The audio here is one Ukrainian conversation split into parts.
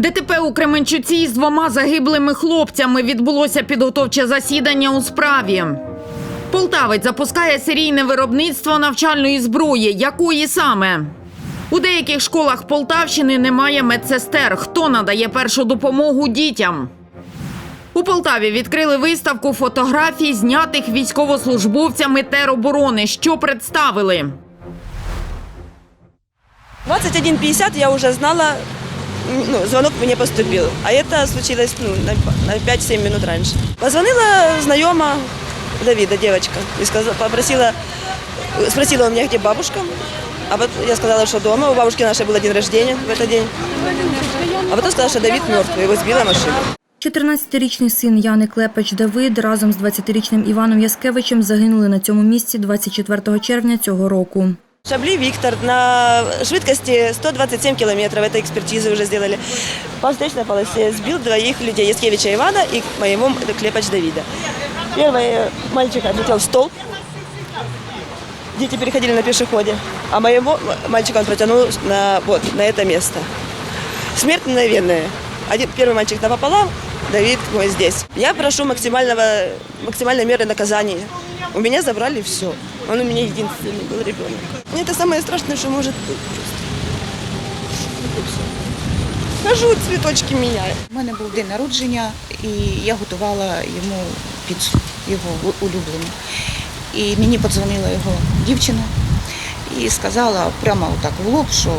ДТП у Кременчуці з двома загиблими хлопцями відбулося підготовче засідання у справі. Полтавець запускає серійне виробництво навчальної зброї. Якої саме? У деяких школах Полтавщини немає медсестер. Хто надає першу допомогу дітям? У Полтаві відкрили виставку фотографій, знятих військовослужбовцями тероборони. Що представили? 21.50 я уже знала, ну, звонок мне поступил. А это случилось ну, на, на 5-7 минут раньше. Позвонила знакома Давида, девочка, и сказала, попросила, спросила у меня, где бабушка. А вот я сказала, что дома. У бабушки нашей был день рождения в этот день. А потом сказала, что Давид мертвый, его сбила машина. 14-річний син Яни Клепач Давид разом з 20-річним Іваном Яскевичем загинули на цьому місці 24 червня цього року. Шабли Виктор на швидкости 127 километров, это экспертизы уже сделали. По встречной полосе сбил двоих людей, Яскевича Ивана и моего Клепач Давида. Первый мальчик отлетел в столб, дети переходили на пешеходе, а моего мальчика он протянул на, вот, на это место. Смерть мгновенная. Один, первый мальчик напополам, Давид мой здесь. Я прошу максимального, максимальной меры наказания. У меня забрали все. Он у меня единственный был ребенок. Мне это самое страшное, что может быть просто. Вот и всё. Хожу, цветочки меняю. У мене був день народження, і я готувала йому піцу, його у- улюблену. І мені подзвонила його дівчина і сказала прямо отак в лоб, що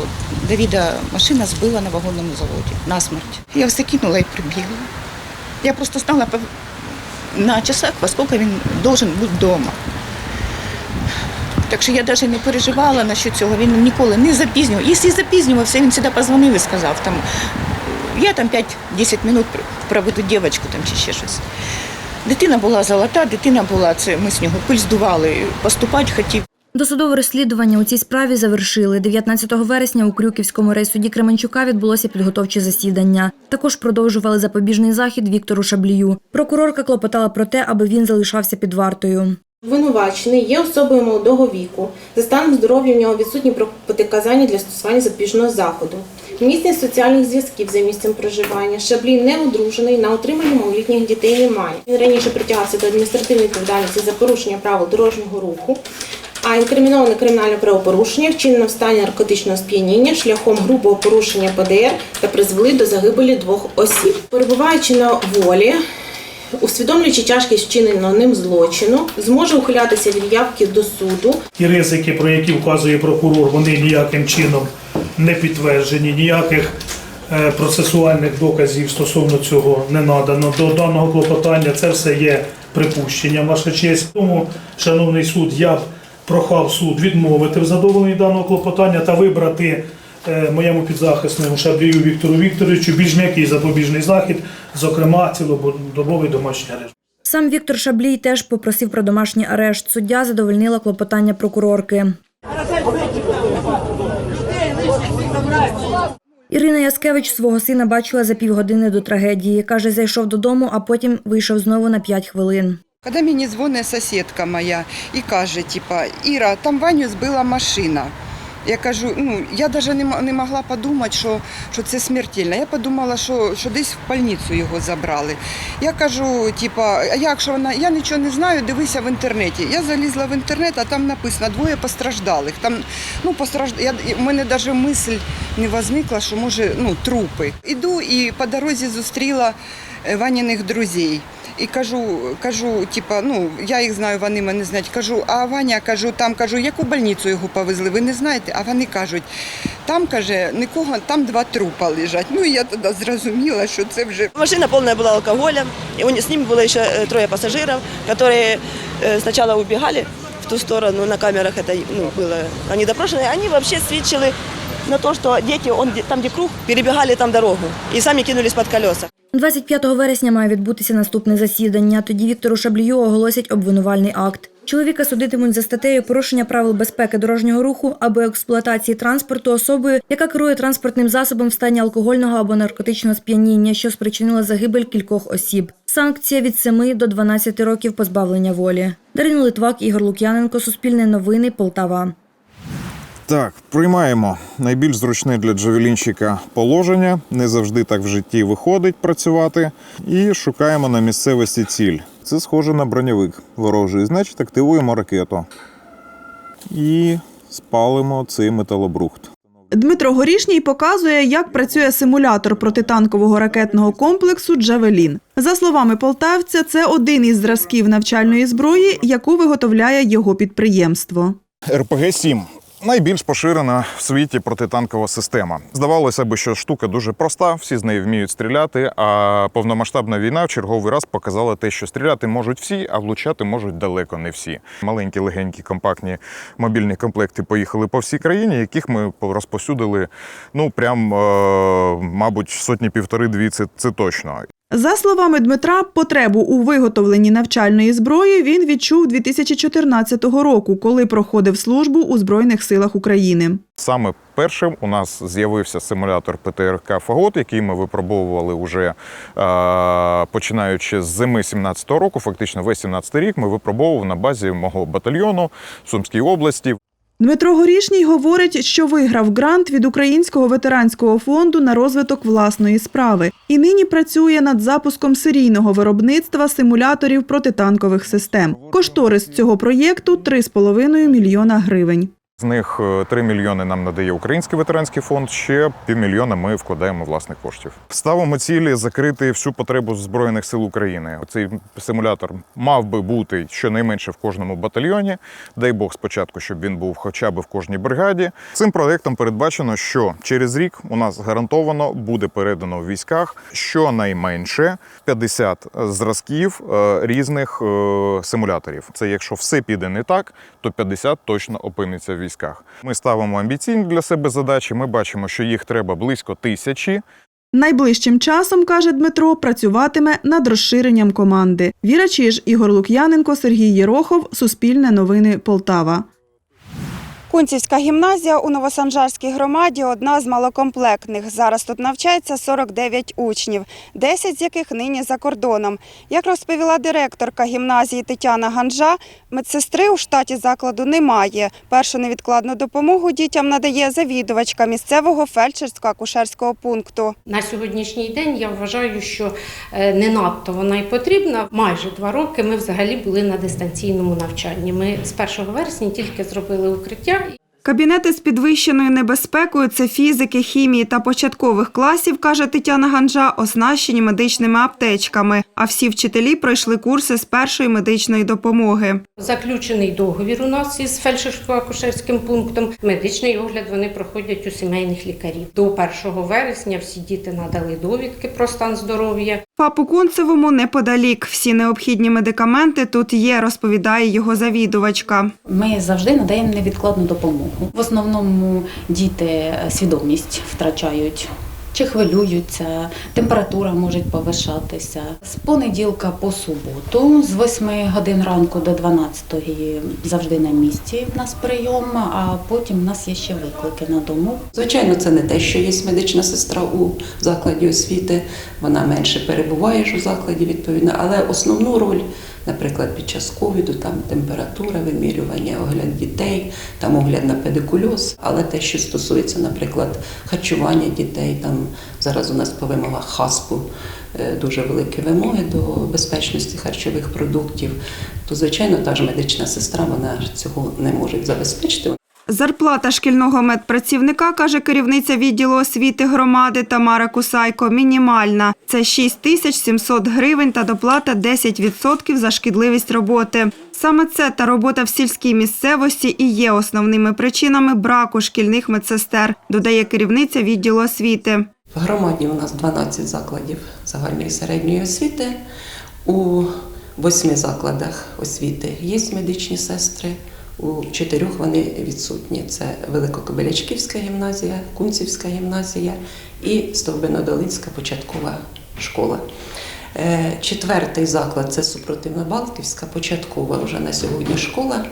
Давіда машина збила на вагонному заводі насмерть. Я все кинула і прибігла. Я просто знала на часах, во скільки він должен бути вдома. Так що я навіть не переживала на цього. Він ніколи не запізнював. Якщо запізнювався, він завжди позвонив і сказав там, я там 5-10 минут проведу дівчинку там чи ще щось. Дитина була золота, дитина була, це ми з нього пиль здували, поступати хотів. Досудове розслідування у цій справі завершили. 19 вересня у Крюківському райсуді Кременчука відбулося підготовче засідання. Також продовжували запобіжний захід Віктору Шаблію. Прокурорка клопотала про те, аби він залишався під вартою. Обвинувачений є особою молодого віку. За станом здоров'я в нього відсутні протиказання для стосування запобіжного заходу. Місце соціальних зв'язків за місцем проживання. Шаблій не одружений, на утриманні малолітніх дітей немає. Він раніше притягався до адміністративної відповідальності за порушення правил дорожнього руху. А інкриміноване кримінальне правопорушення вчинено в стані наркотичного сп'яніння шляхом грубого порушення ПДР та призвели до загибелі двох осіб. Перебуваючи на волі, усвідомлюючи тяжкість вчиненого ним злочину, зможе ухилятися від явки до суду Ті ризики, про які вказує прокурор, вони ніяким чином не підтверджені, ніяких е, процесуальних доказів стосовно цього не надано. До даного клопотання це все є припущенням, ваша честь. Тому, шановний суд, я б прохав суд відмовити в задоволенні даного клопотання та вибрати е, моєму підзахисному Шаблію Віктору Вікторовичу більш м'який запобіжний захід, зокрема цілодобовий домашній арешт. Сам Віктор Шаблій теж попросив про домашній арешт. Суддя задовольнила клопотання прокурорки. Ірина Яскевич свого сина бачила за півгодини до трагедії. Каже, зайшов додому, а потім вийшов знову на 5 хвилин. Коли мені дзвонить сусідка моя і каже, типа, Іра, там Ваню збила машина. Я кажу, ну я навіть не, могла подумати, що, що це смертельно. Я подумала, що, що десь в больницю його забрали. Я кажу, типа, як що вона? Я нічого не знаю, дивися в інтернеті. Я залізла в інтернет, а там написано двоє постраждалих. Там, ну, постражд... я, у мене навіть мисль не возникла, що може ну, трупи. Іду і по дорозі зустріла Ваніних друзів. І кажу, кажу, типа, ну я їх знаю, вони мене знають. Кажу, а Ваня кажу, там кажу, яку больницю його повезли? Ви не знаєте? А вони кажуть, там каже, нікого, там два трупа лежать. Ну і я тоді зрозуміла, що це вже Машина полная была алкоголя. И у них- с ними было еще э, трое пассажиров, которые э, сначала убегали в ту сторону, на камерах это ну, было, они допрошены. Они вообще свидчили на то, что дети, он, там где круг, перебегали там дорогу и сами кинулись под колеса. 25 вересня має відбутися наступне засідання. Тоді Віктору Шаблію оголосять обвинувальний акт. Чоловіка судитимуть за статтею порушення правил безпеки дорожнього руху або експлуатації транспорту особою, яка керує транспортним засобом в стані алкогольного або наркотичного сп'яніння, що спричинила загибель кількох осіб. Санкція від 7 до 12 років позбавлення волі. Дарина Литвак, Ігор Лук'яненко, Суспільне новини, Полтава. Так, приймаємо найбільш зручне для джавелінщика положення. Не завжди так в житті виходить працювати. І шукаємо на місцевості ціль. Це схоже на броньовик ворожий. Значить, активуємо ракету. І спалимо цей металобрухт. Дмитро Горішній показує, як працює симулятор протитанкового ракетного комплексу Джавелін. За словами полтавця, це один із зразків навчальної зброї, яку виготовляє його підприємство. РПГ-7 найбільш поширена в світі протитанкова система. Здавалося б, що штука дуже проста, всі з неї вміють стріляти. А повномасштабна війна в черговий раз показала те, що стріляти можуть всі, а влучати можуть далеко не всі. Маленькі, легенькі, компактні мобільні комплекти поїхали по всій країні, яких ми розпосюдили. Ну прям, е, мабуть, сотні півтори-дві. Це, це точно. За словами Дмитра, потребу у виготовленні навчальної зброї він відчув 2014 року, коли проходив службу у Збройних силах України. Саме першим у нас з'явився симулятор ПТРК Фагот, який ми випробовували вже е, починаючи з зими 17-го року. Фактично, весь 17-й рік ми випробовували на базі мого батальйону в Сумській області. Дмитро Горішній говорить, що виграв грант від Українського ветеранського фонду на розвиток власної справи і нині працює над запуском серійного виробництва симуляторів протитанкових систем. Кошторис цього проєкту 3,5 мільйона гривень. З них е, 3 мільйони нам надає Український ветеранський фонд, ще півмільйона ми вкладаємо власних коштів. Ставимо цілі закрити всю потребу Збройних сил України. Цей симулятор мав би бути щонайменше в кожному батальйоні. Дай Бог спочатку, щоб він був хоча б в кожній бригаді. Цим проектом передбачено, що через рік у нас гарантовано буде передано в військах щонайменше 50 зразків е, різних е, симуляторів. Це якщо все піде не так, то 50 точно опиниться в військах. Ми ставимо амбіційні для себе задачі. Ми бачимо, що їх треба близько тисячі. Найближчим часом, каже Дмитро, працюватиме над розширенням команди. Віра Чиж, Ігор Лук'яненко, Сергій Єрохов, Суспільне новини Полтава. Кунцівська гімназія у Новосанжарській громаді одна з малокомплектних. Зараз тут навчається 49 учнів, 10 з яких нині за кордоном. Як розповіла директорка гімназії Тетяна Ганжа, медсестри у штаті закладу немає. Першу невідкладну допомогу дітям надає завідувачка місцевого фельдшерсько-акушерського пункту. На сьогоднішній день я вважаю, що е, не надто вона й потрібна. Майже два роки ми взагалі були на дистанційному навчанні. Ми з 1 вересня тільки зробили укриття. Кабінети з підвищеною небезпекою це фізики, хімії та початкових класів, каже Тетяна Ганжа, оснащені медичними аптечками. А всі вчителі пройшли курси з першої медичної допомоги. Заключений договір у нас із фельдшерсько-акушерським пунктом. Медичний огляд вони проходять у сімейних лікарів. До 1 вересня всі діти надали довідки про стан здоров'я. Папу Кунцевому неподалік. Всі необхідні медикаменти тут є, розповідає його завідувачка. Ми завжди надаємо невідкладну допомогу. В основному діти е, свідомість втрачають. Чи хвилюються, температура може повишатися. З понеділка по суботу, з 8 годин ранку до 12 завжди на місці в нас прийом, а потім в нас є ще виклики на дому. Звичайно, це не те, що є медична сестра у закладі освіти. Вона менше перебуває ж у закладі відповідно, але основну роль, наприклад, під час ковіду, там температура, вимірювання, огляд дітей, там огляд на педикульоз. Але те, що стосується, наприклад, харчування дітей, там зараз у нас по вимогах ХАСПу е, дуже великі вимоги до безпечності харчових продуктів, то звичайно та ж медична сестра вона цього не може забезпечити. Зарплата шкільного медпрацівника, каже керівниця відділу освіти громади Тамара Кусайко, мінімальна. Це 6 тисяч 700 гривень та доплата 10% за шкідливість роботи. Саме це та робота в сільській місцевості і є основними причинами браку шкільних медсестер, додає керівниця відділу освіти. В громаді у нас 12 закладів загальної середньої освіти. У восьми закладах освіти є медичні сестри. У чотирьох вони відсутні. Це Великокобилячківська гімназія, Кунцівська гімназія і Стовбинодолинська початкова школа. Е, Четвертий заклад це Супротивно-Балтівська, початкова вже на сьогодні школа,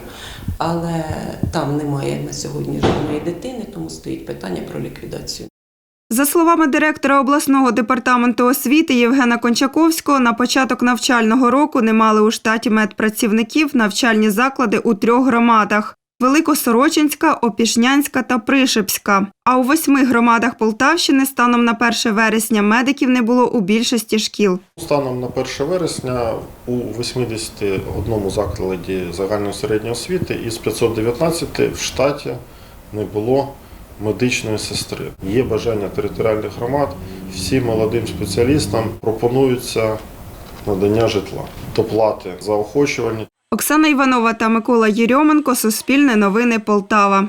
але там немає на сьогодні жодної дитини, тому стоїть питання про ліквідацію. За словами директора обласного департаменту освіти Євгена Кончаковського, на початок навчального року не мали у штаті медпрацівників навчальні заклади у трьох громадах. Великосорочинська, Опішнянська та Пришепська. А у восьми громадах Полтавщини станом на 1 вересня медиків не було у більшості шкіл. Станом на 1 вересня у 81 закладі загальної середньої освіти із 519 в штаті не було медичної сестри. Є бажання територіальних громад, всім молодим спеціалістам пропонується надання житла, доплати заохочування. Оксана Іванова та Микола Єрьоменко, Суспільне новини Полтава.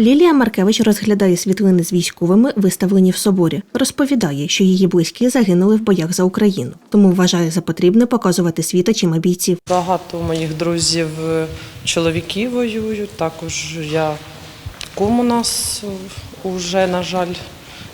Лілія Маркевич розглядає світлини з військовими, виставлені в соборі. Розповідає, що її близькі загинули в боях за Україну, тому вважає за потрібне показувати світочима бійців. Багато моїх друзів е, чоловіки воюють. Також я кум у нас вже, на жаль,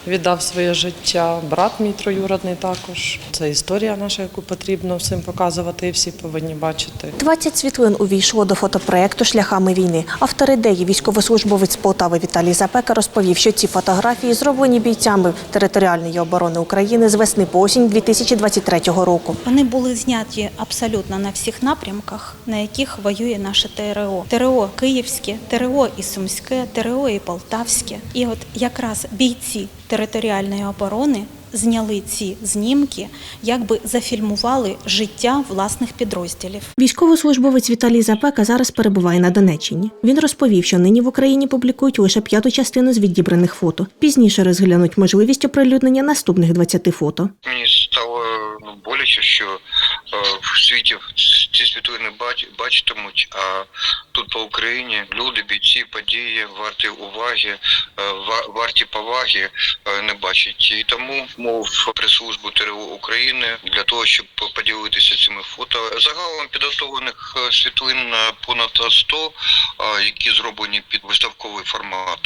віддав своє життя. Брат мій троюродний також. Це історія наша, яку потрібно всім показувати, і всі повинні бачити. 20 світлин увійшло до фотопроекту Шляхами війни. Автор ідеї, військовослужбовець Полтави Віталій Запека, розповів, що ці фотографії зроблені бійцями територіальної оборони України з весни по осінь 2023 року. Вони були зняті абсолютно на всіх напрямках, на яких воює наше ТРО. ТРО Київське, ТРО і Сумське, ТРО і Полтавське. І от якраз бійці територіальної оборони зняли ці знімки, якби зафільмували життя власних підрозділів. Військовослужбовець Віталій Запека зараз перебуває на Донеччині. Він розповів, що нині в Україні публікують лише п'яту частину з відібраних фото. Пізніше розглянуть можливість оприлюднення наступних 20 фото. Мені стало ну, боляче, що е, в світі ці світлини бач, бачитимуть, а тут по Україні люди, бійці, події, варті уваги, е, варті поваги е, не бачать. І тому мов прес-службу ТРО України для того, щоб поділитися цими фото. Загалом підготовлених е, світлин понад 100, е, які зроблені під виставковий формат.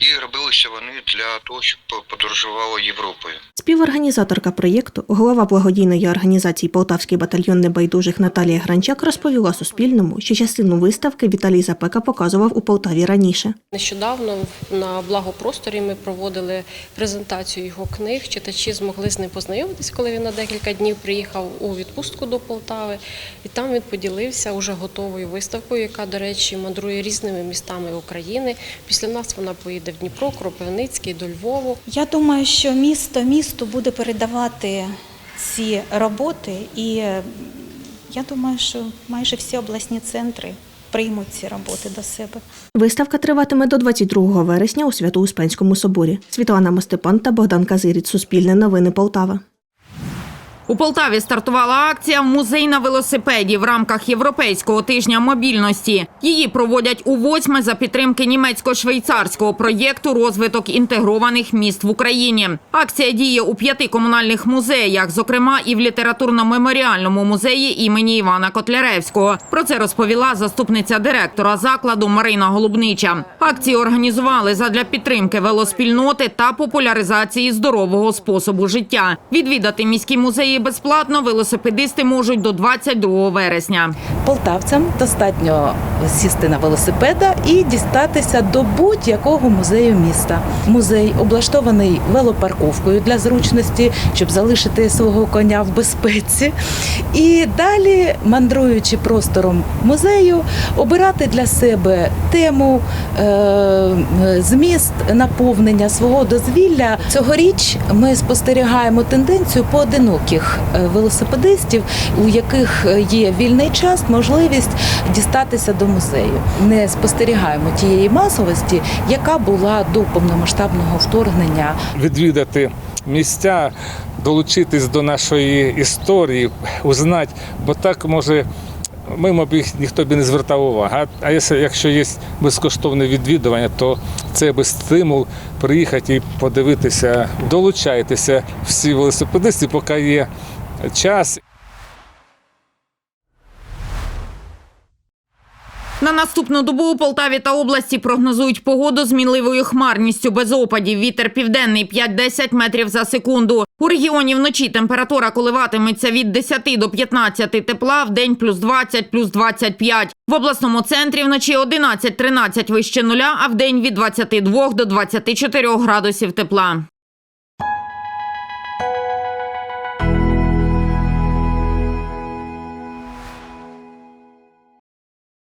І робилися вони для того, щоб подорожувало Європою. Співорганізаторка проєкту, голова благодійної організації Полтавський батальйон небайдужих Наталія Гранчак розповіла Суспільному, що частину виставки Віталій Запека показував у Полтаві раніше. Нещодавно на благопросторі ми проводили презентацію його книг. Читачі змогли з ним познайомитись, коли він на декілька днів приїхав у відпустку до Полтави. І там він поділився уже готовою виставкою, яка, до речі, мандрує різними містами України. Після нас вона поїде в Дніпро, Кропивницький, до Львову. Я думаю, що місто місту буде передавати ці роботи, і я думаю, що майже всі обласні центри приймуть ці роботи до себе. Виставка триватиме до 22 вересня у Свято-Успенському соборі. Світлана Мостепан та Богдан Казиріць. Суспільне новини Полтава. У Полтаві стартувала акція Музей на велосипеді в рамках Європейського тижня мобільності. Її проводять у восьме за підтримки німецько-швейцарського проєкту Розвиток інтегрованих міст в Україні. Акція діє у п'яти комунальних музеях, зокрема і в літературно-меморіальному музеї імені Івана Котляревського. Про це розповіла заступниця директора закладу Марина Голубнича. Акцію організували задля підтримки велоспільноти та популяризації здорового способу життя. Відвідати міські музеї безплатно велосипедисти можуть до 22 вересня. Полтавцям достатньо сісти на велосипеда і дістатися до будь-якого музею міста. Музей облаштований велопарковкою для зручності, щоб залишити свого коня в безпеці. І далі, мандруючи простором музею, обирати для себе тему, е, зміст наповнення свого дозвілля. Цьогоріч ми спостерігаємо тенденцію поодиноких е, велосипедистів, у яких є вільний час, можливість дістатися до музею. Не спостерігаємо тієї масовості, яка була до повномасштабного вторгнення. відвідати місця, долучитись до нашої історії, узнати, бо так може. Мимо б їх ніхто б не звертав уваги. А- якщо є безкоштовне відвідування, то це би стимул приїхати і подивитися. Долучайтеся всі велосипедисти, поки є час. На наступну добу у Полтаві та області прогнозують погоду з мінливою хмарністю без опадів. Вітер південний 5-10 метрів за секунду. У регіоні вночі температура коливатиметься від 10 до 15 тепла, в день плюс 20, плюс 25. В обласному центрі вночі 11-13 вище нуля, а в день від 22 до 24 градусів тепла.